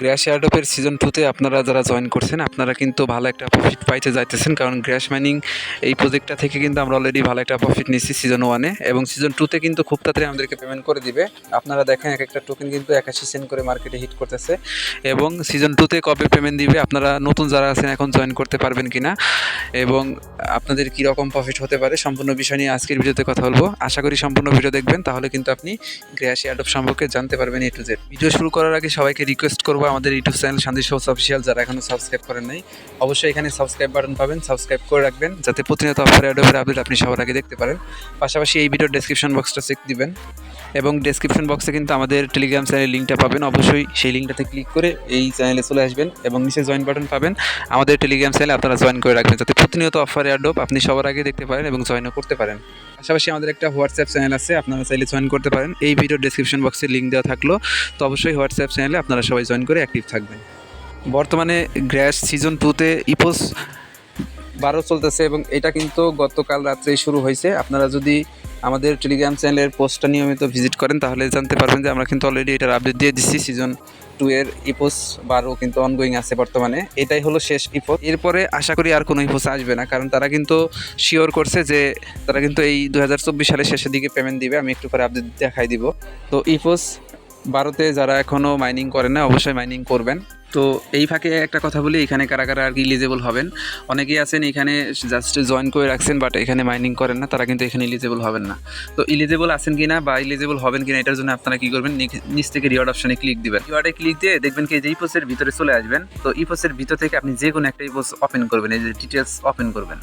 গ্র্যাশ এয়ারডপের season টুতে আপনারা যারা জয়েন করছেন, আপনারা কিন্তু ভালো একটা প্রফিট পাইতে যাইতেছেন। কারণ গ্র্যাশ মাইনিং এই প্রজেক্টটা থেকে কিন্তু আমরা অলরেডি ভালো একটা প্রফিট নিচ্ছি সিজন ওয়ানে এবং সিজন টুতে কিন্তু খুব তাড়াতাড়ি আমাদেরকে পেমেন্ট করে দিবে। আপনারা দেখেন এক একটা টোকেন কিন্তু একাশি সেন্ট করে মার্কেটে হিট করতেছে। এবং সিজন টুতে কবে পেমেন্ট দিবে, আপনারা নতুন যারা আছেন এখন জয়েন করতে পারবেন কিনা? এবং আপনাদের কী রকম প্রফিট হতে পারে, সম্পূর্ণ বিষয় নিয়ে আজকের ভিডিওতে কথা বলব। আশা করি সম্পূর্ণ ভিডিও দেখবেন। তাহলে কিন্তু আপনি গ্র্যাশ এয়ারডপ সম্পর্কে জানতে পারবেন এ টু জেড ভিডিও শুরু করার আগে সবাইকে রিকোয়েস্ট করব আমাদের YouTube channel Shanti shows official যারা এখনও সাবস্ক্রাইব করেন নাই, অবশ্যই এখানে সাবস্ক্রাইব বাটন পাবেন সাবস্ক্রাইব করে রাখবেন, যাতে প্রতিনিয়ত অফার অ্যাডোভের আপডেট আপনি সবার আগে দেখতে পারেন। পাশাপাশি এই ভিডিওর ডেসক্রিপশন বক্সটা চেক দিবেন, এবং ডেসক্রিপশন বক্সে কিন্তু আমাদের টেলিগ্রাম চ্যানেলের লিঙ্কটা পাবেন। অবশ্যই সেই লিঙ্কটাতে ক্লিক করে এই চ্যানেলে চলে আসবেন, এবং নিচে জয়েন বাটন পাবেন। আমাদের টেলিগ্রাম চ্যানেলে আপনারা জয়েন করে রাখবেন, যাতে প্রতিনিয়ত অফার অ্যাডোপ আপনি সবার আগে দেখতে পারেন এবং জয়েনও করতে পারেন। পাশাপাশি আমাদের একটা হোয়াটসঅ্যাপ চ্যানেল আছে, আপনারা চাইলে জয়েন করতে পারেন। এই ভিডিও ডেসক্রিপশন বক্সে লিঙ্ক দেওয়া থাকল, তো অবশ্যই হোয়াটসঅ্যাপ চ্যানেলে আপনারা সবাই জয়েন করে অ্যাক্টিভ থাকবেন। বর্তমানে গ্র্যাস সিজন টুতে ইপোস বারো চলতেছে এবং এটা কিন্তু গতকাল রাত্রেই শুরু হয়েছে। আপনারা যদি আমাদের টেলিগ্রাম চ্যানেলের পোস্টটা নিয়মিত ভিজিট করেন, তাহলে জানতে পারবেন যে আমরা কিন্তু অলরেডি এটার আপডেট দিয়ে দিচ্ছি সিজন টু এর ইপোস বারো কিন্তু অনগোয়িং আছে বর্তমানে। এটাই হলো শেষ ইপোস। এরপরে আশা করি আর কোনো ইপোস আসবে না, কারণ তারা কিন্তু শিওর করছে যে তারা কিন্তু এই দু হাজার চব্বিশ সালের শেষের দিকে পেমেন্ট দিবে। আমি একটু পরে আপডেট দেখাই দিব। তো ইপোস ভারতে যারা এখনও মাইনিং করেন না, অবশ্যই মাইনিং করবেন। তো এই ফাঁকে একটা কথা বলি, এখানে কারা কারা আর কি ইলিজেবল হবেন? অনেকেই আছেন এখানে জাস্ট জয়েন করে রাখছেন বাট এখানে মাইনিং করেন না, তারা কিন্তু এখানে ইলিজেবল হবেন না। তো ইলিজেবল আছেন কি না বা ইলিজেবল হবেন কিনা, এটার জন্য আপনারা কী করবেন? নিচ থেকে রিওয়ার্ড অপশানে ক্লিক দিবেন। রিওয়ার্ডে ক্লিক দিয়ে দেখবেন কি যে ইপোসের ভিতরে চলে আসবেন। তো ইপোসের ভিতর থেকে আপনি যে কোনো একটা ইপোস ওপেন করবেন, এই যে ডিটেলস ওপেন করবেন।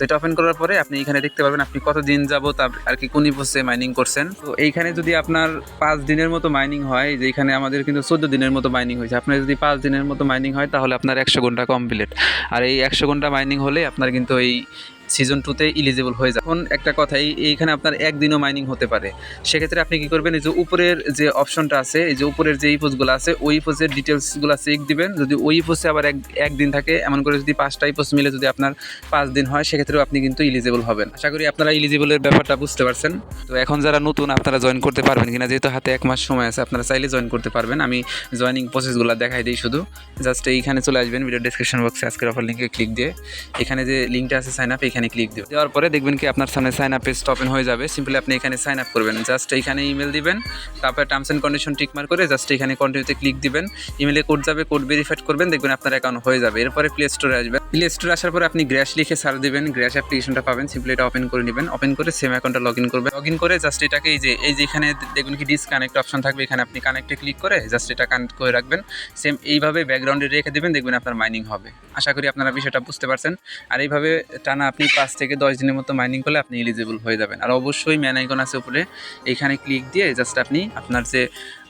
তো এটা ওপেন করার পরে আপনি এখানে দেখতে পারবেন আপনি কত দিন যাব আপ- আর কি কোন ইপোসে মাইনিং করছেন। তো এইখানে যদি আপনার পাঁচ দিনের মতো মাইনিং হয়, যে এখানে আমাদের কিন্তু চোদ্দ দিনের মতো মাইনিং হয়েছে। আপনার যদি পাঁচ দিনের মতো মাইনিং হয়, তাহলে আপনার একশো ঘণ্টা কমপ্লিট আর এই একশো ঘণ্টা মাইনিং হলে আপনার কিন্তু এই সিজন টুতে ইলিজিবল হয়ে যায়। এখন একটা কথা এই এইখানে আপনার একদিনও মাইনিং হতে পারে। সেক্ষেত্রে আপনি কি করবেন, এই যে উপরের যে অপশনটা আছে, এই যে উপরের যে ইপোসগুলো আছে, ওই ইপোসের ডিটেলসগুলো চেক দিবেন। যদি ওই ইপোসে আবার এক, একদিন থাকে, এমন করে যদি পাঁচটা ইপোস মিলে যদি আপনার পাঁচ দিন হয়, সেক্ষেত্রেও আপনি কিন্তু ইলিজিবল হবেন। আশা করি আপনারা ইলিজিবলের ব্যাপারটা বুঝতে পারছেন। তো এখন যারা নতুন, আপনারা জয়েন করতে পারবেন কিনা, যেহেতু হাতে এক মাস সময় আছে, আপনারা চাইলে জয়েন করতে পারবেন। আমি জয়েনিং প্রসেসগুলো দেখাই দিই শুধু। জাস্ট এইখানে চলে আসবেন ভিডিও ডিসক্রিপশন বক্সে আজকের অফার লিঙ্কে ক্লিক দিয়ে। এখানে যে লিঙ্কটা আছে সাইন আপ এখানে ক্লিক দিবেন দেওয়ার পরে দেখবেন কি আপনার সামনে সাইন আপ পেজটা ওপেন হয়ে যাবে। সিম্পলি আপনি এখানে সাইন আপ করবেন। জাস্ট এখানে ইমেল দিবেন। তারপরে টার্মস অ্যান্ড কন্ডিশন টিক মার করে জাস্ট এখানে কন্টিনিউতে ক্লিক দিবেন। ইমেলে কোড যাবে কোড ভেরিফাইড করবেন। দেখবেন আপনার অ্যাকাউন্ট হয়ে যাবে। এরপরে প্লে স্টোরে আসবেন প্লে স্টোরে আসার পরে আপনি গ্র্যাশ লিখে সার্চ দিবেন। গ্র্যাশ অ্যাপ্লিকেশনটা পাবেন। সিম্পলি এটা ওপেন করে নেবেন। ওপেন করে সেম অ্যাকাউন্টটা লগ ইন করবেন। লগ ইন করে জাস্ট এটাকে এই যে এই যে এখানে দেখবেন কি ডিসকানেক্ট অপশন থাকবে। এখানে আপনি কানেক্টে ক্লিক করে জাস্ট এটা কানেক্ট করে রাখবেন। সেম এইভাবে ব্যাকগ্রাউন্ডে রেখে দেবেন। দেখবেন আপনার মাইনিং হবে। আশা করি আপনারা বিষয়টা বুঝতে পারছেন। আর এইভাবে টানা আপনি পাঁচ থেকে দশ দিনের মতো মাইনিং করলে আপনি এলিজিবল হয়ে যাবেন। আর অবশ্যই ম্যান আইকন আছে উপরে। এইখানে ক্লিক দিয়ে জাস্ট আপনি আপনার যে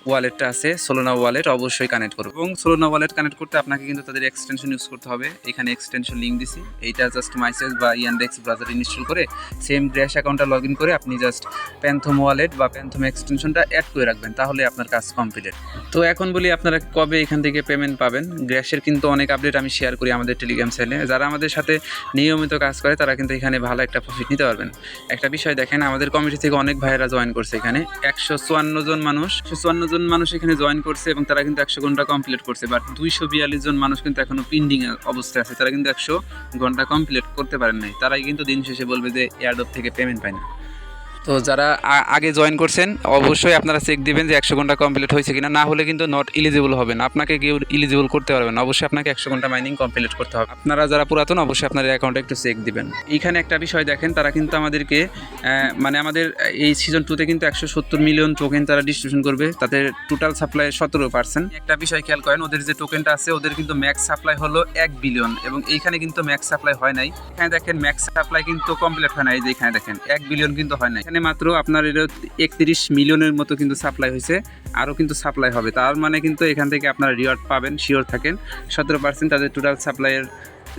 ওয়ালেটটা আছে সোলোনা ওয়ালেট অবশ্যই কানেক্ট করুন এবং সোলোনা ওয়ালেট কানেক্ট করতে আপনাকে কিন্তু তাদের এক্সটেনশন ইউজ করতে হবে। এখানে এক্সটেনশন লিঙ্ক দিছি। এইটা জাস্ট মাইসেজ বা ইয়ানডেক্স ব্রাউজার ইনস্টল করে সেম গ্র্যাশ অ্যাকাউন্টটা লগ ইন করে আপনি জাস্ট প্যান্থম ওয়ালেট বা প্যান্থম এক্সটেনশনটা অ্যাড করে রাখবেন, তাহলে আপনার কাজ কমপ্লিট তো এখন বলি আপনারা কবে এখান থেকে পেমেন্ট পাবেন। গ্র্যাশের কিন্তু অনেক আপডেট আমি শেয়ার করি আমাদের টেলিগ্রাম চ্যানেলে যারা আমাদের সাথে নিয়মিত কাজ করে, তারা কিন্তু এখানে ভালো একটা প্রফিট নিতে পারবেন। একটা বিষয় দেখেন, আমাদের কমিটি থেকে অনেক ভাইয়েরা জয়েন করছে এখানে। একশো চুয়ান্ন জন মানুষ চুয়ান্ন জন মানুষ এখানে জয়েন করছে এবং তারা কিন্তু একশো ঘণ্টা কমপ্লিট করছে বাট দুইশো বিয়াল্লিশ জন মানুষ কিন্তু এখনও পেন্ডিং অবস্থায় আছে, তারা কিন্তু একশো ঘণ্টা কমপ্লিট করতে পারেন নাই। তারাই কিন্তু দিন শেষে বলবে যে এয়ারডপ থেকে পেমেন্ট পায় না। তো যারা আগে জয়েন করছেন, অবশ্যই আপনারা চেক দিবেন যে একশো ঘণ্টা কমপ্লিট হয়েছে কিনা। না হলে কিন্তু নট ইলিজিবল হবেন আপনাকে কেউ ইলিজিবল করতে পারবেন অবশ্যই আপনাকে একশো ঘণ্টা মাইনিং কমপ্লিট করতে হবে। আপনারা যারা পুরাতন, অবশ্যই আপনার অ্যাকাউন্টে একটু চেক দিবেন। এইখানে একটা বিষয় দেখেন, তারা কিন্তু আমাদেরকে মানে আমাদের এই সিজন টুতে কিন্তু একশো সত্তর মিলিয়ন টোকেন তারা ডিস্ট্রিবিউশন করবে। তাদের টোটাল সাপ্লাই সতেরো পার্সেন্ট একটা বিষয় খেয়াল করেন, ওদের যে টোকেনটা আছে, ওদের কিন্তু ম্যাক্স সাপ্লাই হলো এক বিলিয়ন এবং এইখানে কিন্তু ম্যাক্স সাপ্লাই হয় নাই। এখানে দেখেন ম্যাক্স সাপ্লাই কিন্তু কমপ্লিট হয় নাই। যে এখানে দেখেন, এক বিলিয়ন কিন্তু হয় নাই। এখানে মাত্র আপনার এটা একত্রিশ মিলিয়নের মতো কিন্তু সাপ্লাই হয়েছে, আরও কিন্তু সাপ্লাই হবে। তার মানে কিন্তু এখান থেকে আপনারা রিওয়ার্ড পাবেন শিওর থাকেন। সতেরো পার্সেন্ট তাদের টোটাল সাপ্লাইয়ের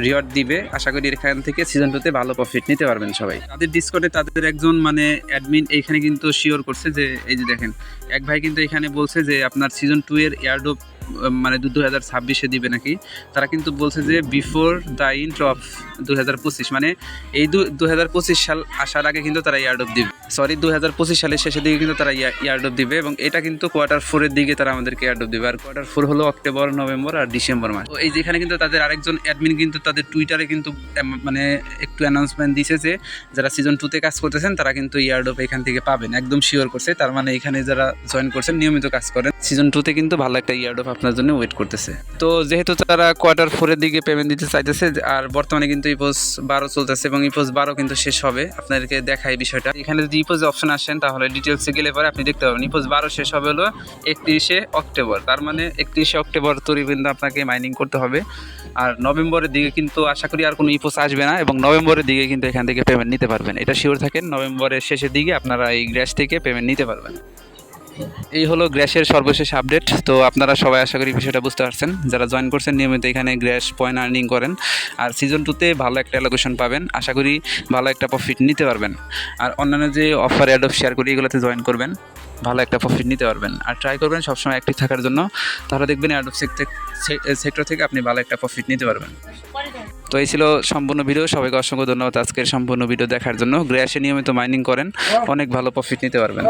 রিওয়ার্ড দিবে। আশা করি এখান থেকে সিজন টুতে ভালো প্রফিট নিতে পারবেন সবাই। তাদের ডিসকর্ডে তাদের একজন মানে অ্যাডমিন এইখানে কিন্তু শিওর করছে যে, এই যে দেখেন, এক ভাই কিন্তু এখানে বলছে যে, আপনার সিজন টু এর এয়ারডোপ মানে দু হাজার ছাব্বিশে দিবে নাকি? তারা কিন্তু বলছে যে বিফোর দ্য ইন্ট অফ দু হাজার পঁচিশ মানে এই দু হাজার পঁচিশ সাল আসার আগে কিন্তু তারা এয়ারডপ দিবে। সরি দুই হাজার পঁচিশ সালের শেষের দিকে কিন্তু তারা ইয়ারডপ দিবে এবং এটা কিন্তু কোয়ার্টার ফোরের দিকে তারা আমাদেরকে ইয়ারডপ দিবে। আর কোয়ার্টার ফোর হলো অক্টোবর নভেম্বর আর ডিসেম্বর মাস। তো এই যেখানে কিন্তু তাদের আরেকজন অ্যাডমিন কিন্তু তাদের টুইটারে কিন্তু মানে একটু অ্যানাউন্সমেন্ট দিয়েছে যে যারা সিজন টুতে কাজ করতেছেন, তারা কিন্তু ইয়ারডপ এখান থেকে পাবেন, একদম শিওর করছে। তার মানে এখানে যারা জয়েন করছেন, নিয়মিত কাজ করেন। সিজন টুতে কিন্তু ভালো একটা ইয়ারডপ আপনার জন্য ওয়েট করতেছে। তো যেহেতু তারা কোয়ার্টার ফোরের দিকে পেমেন্ট দিতে চাইতেছে, আর বর্তমানে কিন্তু ইপোজ বারো চলতেছে এবং ইপোজ বারো কিন্তু শেষ হবে। আপনাদেরকে দেখাই বিষয়টা। এখানে যদি ইপোজ অপশন আসেন, তাহলে ডিটেলসে গেলে পরে আপনি দেখতে পাবেন। ইপোজ বারো শেষ হবে হলো একত্রিশে অক্টোবর। তার মানে একত্রিশে অক্টোবর তৈরি কিন্তু আপনাকে মাইনিং করতে হবে। আর নভেম্বরের দিকে কিন্তু আশা করি আর কোনো ইপোজ আসবে না এবং নভেম্বরের দিকে কিন্তু এখান থেকে পেমেন্ট নিতে পারবেন। এটা শিওর থাকেন, নভেম্বরের শেষের দিকে আপনারা এই গ্যাস থেকে পেমেন্ট নিতে পারবেন। এই হলো গ্র্যাশের সর্বশেষ আপডেট। তো আপনারা সবাই আশা করি বিষয়টা বুঝতে পারছেন। যারা জয়েন করছেন, নিয়মিত এখানে গ্র্যাশ পয়েন্ট আর্নিং করেন। আর সিজন টুতে ভালো একটা অ্যালোকেশন পাবেন। আশা করি ভালো একটা প্রফিট নিতে পারবেন। আর অন্যান্য যে অফার অ্যাড অফ শেয়ার করি, এগুলোতে জয়েন করবেন। ভালো একটা প্রফিট নিতে পারবেন। আর ট্রাই করবেন সবসময় অ্যাক্টিভ থাকার জন্য। তাহলে দেখবেন অ্যাড অফ সেক্টর থেকে আপনি ভালো একটা প্রফিট নিতে পারবেন। তো এই ছিল সম্পূর্ণ ভিডিও সবাইকে অসংখ্য ধন্যবাদ আজকের সম্পূর্ণ ভিডিও দেখার জন্য। গ্র্যাশে নিয়মিত মাইনিং করেন। অনেক ভালো প্রফিট নিতে পারবেন।